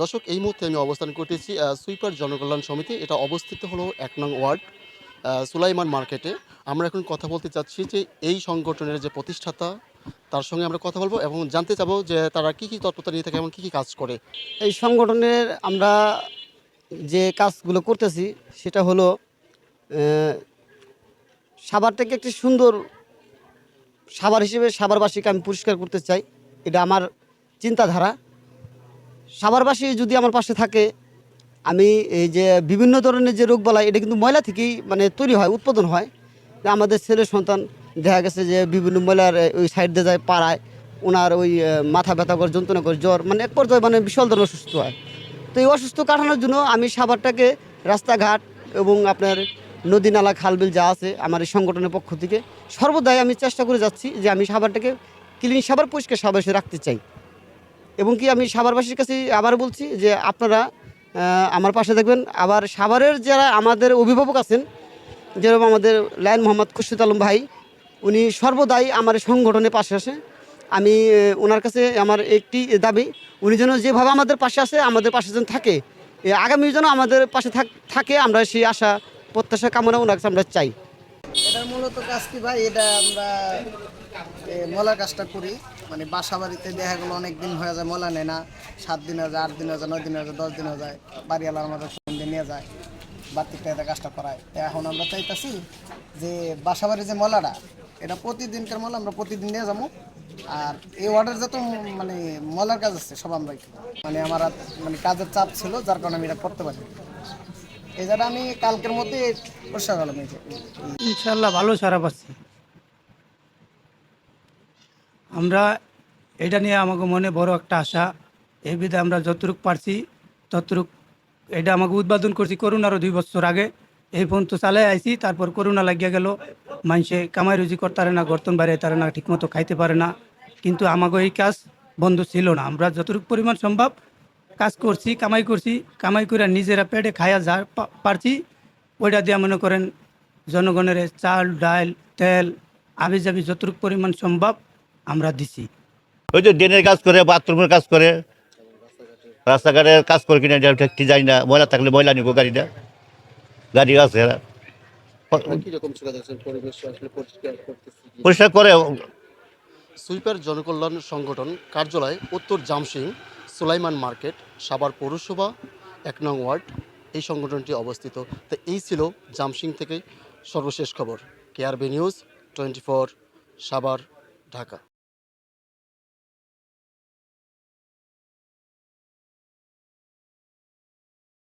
দর্শক এই মুহূর্তে আমি অবস্থান করতেছি সুইপার জনকল্যাণ সমিতি। এটা অবস্থিত হলো এক নং ওয়ার্ড সুলাইমান মার্কেটে। আমরা এখন কথা বলতে চাচ্ছি যে এই সংগঠনের যে প্রতিষ্ঠাতা তার সঙ্গে আমরা কথা বলব এবং জানতে চাবো যে তারা কি কি তৎপরতা নিয়ে থাকে এবং কী কী কাজ করে। এই সংগঠনের আমরা যে কাজগুলো করতেছি সেটা হলো আহ, সাভারটাকে একটি সুন্দর সাভার হিসেবে সাভারবাসীকে আমি পরিষ্কার করতে চাই। এটা আমার চিন্তাধারা। সাভারবাসী যদি আমার পাশে থাকে, আমি এই যে বিভিন্ন ধরনের যে রোগ বলা এটা কিন্তু ময়লা থেকেই মানে তৈরি হয়, উৎপাদন হয়। আমাদের ছেলে সন্তান দেখা গেছে যে বিভিন্ন ময়লার ওই সাইড দিয়ে যায় পাড়ায়, ওনার ওই মাথা ব্যথা করে, যন্ত্রণা করে, জ্বর মানে এক পর্যায়ে মানে বিশাল ধরনের অসুস্থ হয়। তো এই অসুস্থ কাটানোর জন্য আমি সাভারটাকে রাস্তাঘাট এবং আপনার নদী নালা, খালবিল যা আছে আমার এই সংগঠনের পক্ষ থেকে সর্বদাই আমি চেষ্টা করে যাচ্ছি যে আমি সাভারটাকে ক্লিন সাভার, পরিষ্কার সাভার রাখতে চাই। এবং কি আমি সাভারবাসীর কাছে আবার বলছি যে আপনারা আমার পাশে দেখবেন আবার সাভারের যারা আমাদের অভিভাবক আছেন, যেরকম আমাদের লায়ন মোহাম্মদ খুরশিদ আলম ভাই, উনি সর্বদাই আমার সংগঠনের পাশে আসে আমি ওনার কাছে আমার একটি দাবি, উনি যেন যেভাবে আমাদের পাশে আসে আমাদের পাশে যেন থাকে। আগামী যেন আমাদের পাশে থাক- আমরা সেই আশা, প্রত্যাশা, কামনা ওনার কাছে আমরা চাই। মূলত কাজ কি ভাই? এটা আমরা মলার কাজটা করি। মানে বাসা বাড়িতে দেখা গেলো অনেক দিন হয়ে যায়, মলা নেয় না। সাত দিন হয়ে যায়, আট দিন হয়ে যায়, নয় দিন হয়ে যায়, দশ দিন হয়ে যায়। বাড়িওয়ালা আমাদের ফোন দিয়ে নিয়ে যায় বাড়তিটা এটা কাজটা করায়। তো এখন আমরা চাইতাছি যে বাসা বাড়ির যে মলাটা, এটা প্রতিদিনকার মলা, আমরা প্রতিদিন নিয়ে যাব। আর এই অর্ডার যত মানে মলার কাজ আছে, সব আমরা মানে আমার মানে কাজের চাপ ছিল, যার কারণে আমি এটা করতে পারি জায়গাটা আমি কালকের মধ্যে ইনশাল্লাহ ভালো সারা পাচ্ছি। আমরা এটা নিয়ে আমাকে মনে বড় একটা আশা। এই বিধে আমরা যতটুক পারছি, ততটুক এটা আমাকে উদ্বোধন করছি করোনারও দুই বছর আগে। এই ফোন তো চালাই আইছি, তারপর করোনা লাগিয়া গেল। মানুষে কামাই রুজি করতে না, গর্তন বাইরে তারে না, ঠিকমতো খাইতে পারে না। কিন্তু আমাকে এই কাজ বন্ধ ছিল না। আমরা যতটুকু পরিমাণ সম্ভব কাজ করছি কামাই করছি কামাই করে নিজেরা পেটে খায়া যা পারছি ওইটা দিয়ে মনে করেন জনগণের চাল ডাল তেল আবি যাবি যতটুকু পরিমাণ সম্ভব আমরা দিছি। ওই যে ড্রেনের কাজ করে বাথরুমের কাজ করে রাস্তাঘাটের কাজ করে কিনা ঠিক জানি না ময়লা থাকলে ময়লা নিব গাড়িটা। গাড়ি আছে পরিষ্কার করে সুইপার জনকল্যাণ সংগঠন কার্যালয় উত্তর জামসিং সুলাইমান মার্কেট সাবার পৌরসভা, এক নং ওয়ার্ড, এই সংগঠনটি অবস্থিত। তো এই ছিল জামসিং থেকে সর্বশেষ খবর। কেআরবি নিউজ, টোয়েন্টি ফোর সাবার ঢাকা।